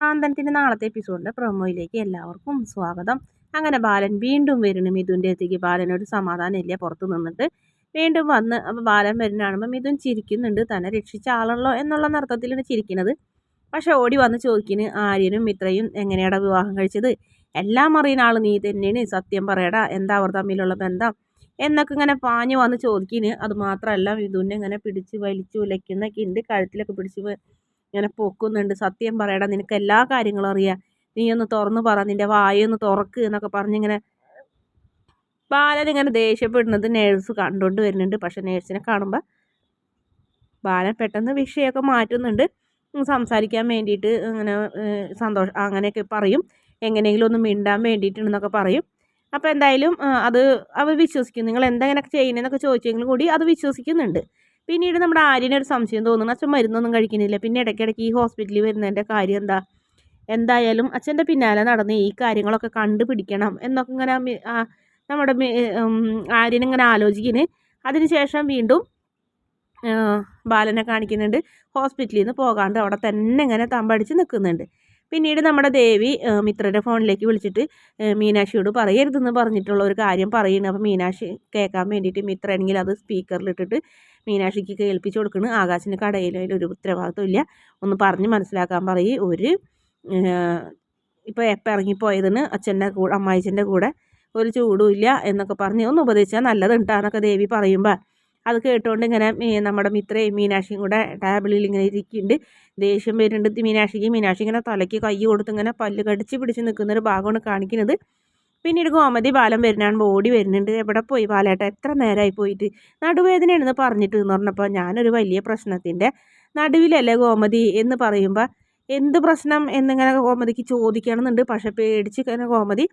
കാന്തനത്തിന്റെ നാളത്തെ എപ്പിസോഡിന്റെ പ്രൊമോയിലേക്ക് എല്ലാവർക്കും സ്വാഗതം. അങ്ങനെ ബാലൻ വീണ്ടും വരുന്നു. മിഥുന്റെ അടുത്തേക്ക് ബാലനൊരു സമാധാനം ഇല്ല പുറത്ത് നിന്നിട്ട് വീണ്ടും വന്ന് അപ്പോൾ ബാലൻ വരുന്ന മിഥുൻ ചിരിക്കുന്നുണ്ട്. തന്നെ രക്ഷിച്ച ആളല്ലോ എന്നുള്ള നർത്തത്തിലാണ് ചിരിക്കുന്നത്. പക്ഷെ ഓടി വന്ന് ചോദിക്കുന്നു ആര്യനും മിത്രയും എങ്ങനെയാടാ വിവാഹം കഴിച്ചത്? എല്ലാം അറിയുന്ന ആൾ നീ തന്നെയാണ്. സത്യം പറയടാ. എന്താ അവർ തമ്മിലുള്ള ബന്ധം? എന്നൊക്കെ ഇങ്ങനെ പാഞ്ഞു വന്ന് ചോദിക്കുന്നു. അത് മാത്രമല്ല മിഥുനെ ഇങ്ങനെ പിടിച്ച് വലിച്ചു ഉലയ്ക്കുന്നൊക്കെ ഉണ്ട് കഴുത്തിലൊക്കെ പിടിച്ച് ഇങ്ങനെ പൊക്കുന്നുണ്ട്. സത്യം പറയടാ നിനക്ക് എല്ലാ കാര്യങ്ങളും അറിയാം. നീ ഒന്ന് തുറന്നു പറ നിന്റെ വായൊന്ന് തുറക്ക് എന്നൊക്കെ പറഞ്ഞിങ്ങനെ ബാലൻ ഇങ്ങനെ ദേഷ്യപ്പെടുന്നത് നേഴ്സ് കണ്ടുകൊണ്ട് വരുന്നുണ്ട്. പക്ഷെ നേഴ്സിനെ കാണുമ്പോൾ ബാലൻ പെട്ടെന്ന് വിഷയമൊക്കെ മാറ്റുന്നുണ്ട്. സംസാരിക്കാൻ വേണ്ടിയിട്ട് അങ്ങനെ സന്തോഷം അങ്ങനെയൊക്കെ പറയും. എങ്ങനെയെങ്കിലും ഒന്ന് മിണ്ടാൻ വേണ്ടിയിട്ടുണ്ടെന്നൊക്കെ പറയും. അപ്പോൾ എന്തായാലും അത് അവർ വിശ്വസിക്കും. നിങ്ങൾ എന്തെങ്ങനെയൊക്കെ ചെയ്യുന്നതെന്നൊക്കെ ചോദിച്ചെങ്കിലും കൂടി അത് വിശ്വസിക്കുന്നുണ്ട്. പിന്നീട് നമ്മുടെ ആര്യനൊരു സംശയം തോന്നുന്നു. അച്ഛൻ മരുന്നൊന്നും കഴിക്കുന്നില്ല. പിന്നെ ഇടയ്ക്കിടയ്ക്ക് ഈ ഹോസ്പിറ്റലിൽ വരുന്നതിന്റെ കാര്യം എന്താ? എന്തായാലും അച്ഛന്റെ പിന്നാലെ നടന്ന് ഈ കാര്യങ്ങളൊക്കെ കണ്ടുപിടിക്കണം എന്നൊക്കെ ഇങ്ങനെ നമ്മുടെ ആര്യൻ ഇങ്ങനെ ആലോചിക്കുന്നു. അതിനുശേഷം വീണ്ടും ബാലനെ കാണിക്കുന്നുണ്ട്. ഹോസ്പിറ്റലിൽ നിന്ന് പോകാണ്ട് അവിടെ തന്നെ ഇങ്ങനെ തമ്പടിച്ച് നിൽക്കുന്നുണ്ട്. പിന്നീട് നമ്മുടെ ദേവി മിത്രയുടെ ഫോണിലേക്ക് വിളിച്ചിട്ട് മീനാക്ഷിയോട് പറയരുതെന്ന് പറഞ്ഞിട്ടുള്ള ഒരു കാര്യം പറയുന്നു അപ്പോൾ മീനാക്ഷി കേൾക്കാൻ വേണ്ടിയിട്ട് മിത്രയാണെങ്കിൽ അത് സ്പീക്കറിലിട്ടിട്ട് മീനാക്ഷിക്ക് കേൾപ്പിച്ചു കൊടുക്കുന്നു ആകാശിന് കടയിൽ ഒരു ഉത്തരവാദിത്വം ഇല്ല. ഒന്ന് പറഞ്ഞ് മനസ്സിലാക്കാൻ പറയും. ഒരു ഇപ്പോൾ എപ്പോൾ ഇറങ്ങിപ്പോയതെന്ന് അച്ഛന്റെ കൂടെ അമ്മായിച്ചന്റെ കൂടെ ഒരു ചൂടും ഇല്ല എന്നൊക്കെ പറഞ്ഞ് ഒന്ന് ഉപദേശിച്ചാൽ നല്ലതുണ്ടാന്നൊക്കെ ദേവി പറയുമ്പോൾ അത് കേട്ടുകൊണ്ട് ഇങ്ങനെ നമ്മുടെ മിത്രയും മീനാക്ഷിയും കൂടെ ടേബിളിൽ ഇങ്ങനെ ഇരിക്കുന്നുണ്ട് ദേഷ്യം വരുന്നുണ്ട് മീനാക്ഷിക്ക്. മീനാക്ഷി ഇങ്ങനെ തലയ്ക്ക് കൈ കൊടുത്ത് ഇങ്ങനെ പല്ല് കടിച്ച് പിടിച്ച് നിൽക്കുന്നൊരു ഭാഗമാണ് കാണിക്കുന്നത്. പിന്നീട് ഗോമതി ബാലം വരുന്നതാണ് ബോഡി വരുന്നുണ്ട്. എവിടെ പോയി ബാലേട്ട? എത്ര നേരമായി പോയിട്ട്? നടുവേദനയാണെന്ന് പറഞ്ഞിട്ട് എന്ന് പറഞ്ഞപ്പോൾ ഞാനൊരു വലിയ പ്രശ്നത്തിന്റെ നടുവിലല്ലേ ഗോമതി എന്ന് പറയുമ്പോൾ എന്ത് പ്രശ്നം എന്നിങ്ങനെ ഗോമതിക്ക് ചോദിക്കണമെന്നുണ്ട്. പക്ഷേ പേടിച്ച് ഇങ്ങനെ ഗോമതി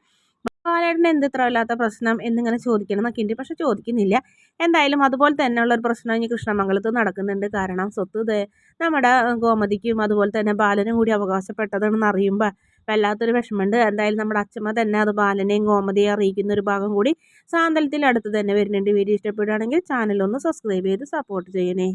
ബാലേട്ടന് എന്ത് ഇത്ര വല്ലാത്ത പ്രശ്നം എന്നിങ്ങനെ ചോദിക്കണം എന്നൊക്കെ ഉണ്ട്. പക്ഷെ ചോദിക്കുന്നില്ല. എന്തായാലും അതുപോലെ തന്നെയുള്ള ഒരു പ്രശ്നം ഇനി കൃഷ്ണമംഗലത്ത് നടക്കുന്നുണ്ട്. കാരണം സ്വത്ത് നമ്മുടെ ഗോമതിക്കും അതുപോലെ തന്നെ ബാലനും കൂടി അവകാശപ്പെട്ടതാണെന്ന് അറിയുമ്പോൾ വല്ലാത്തൊരു വിഷമമുണ്ട്. എന്തായാലും നമ്മുടെ അച്ഛമ്മ തന്നെ അത് ബാലനെയും ഗോമതിയെ അറിയിക്കുന്ന ഒരു ഭാഗം കൂടി സാന്തലത്തിൽ അടുത്ത് തന്നെ വരുന്നുണ്ട്. വീഡിയോ ഇഷ്ടപ്പെടുകയാണെങ്കിൽ ചാനലൊന്ന് സബ്സ്ക്രൈബ് ചെയ്ത് സപ്പോർട്ട് ചെയ്യണേ.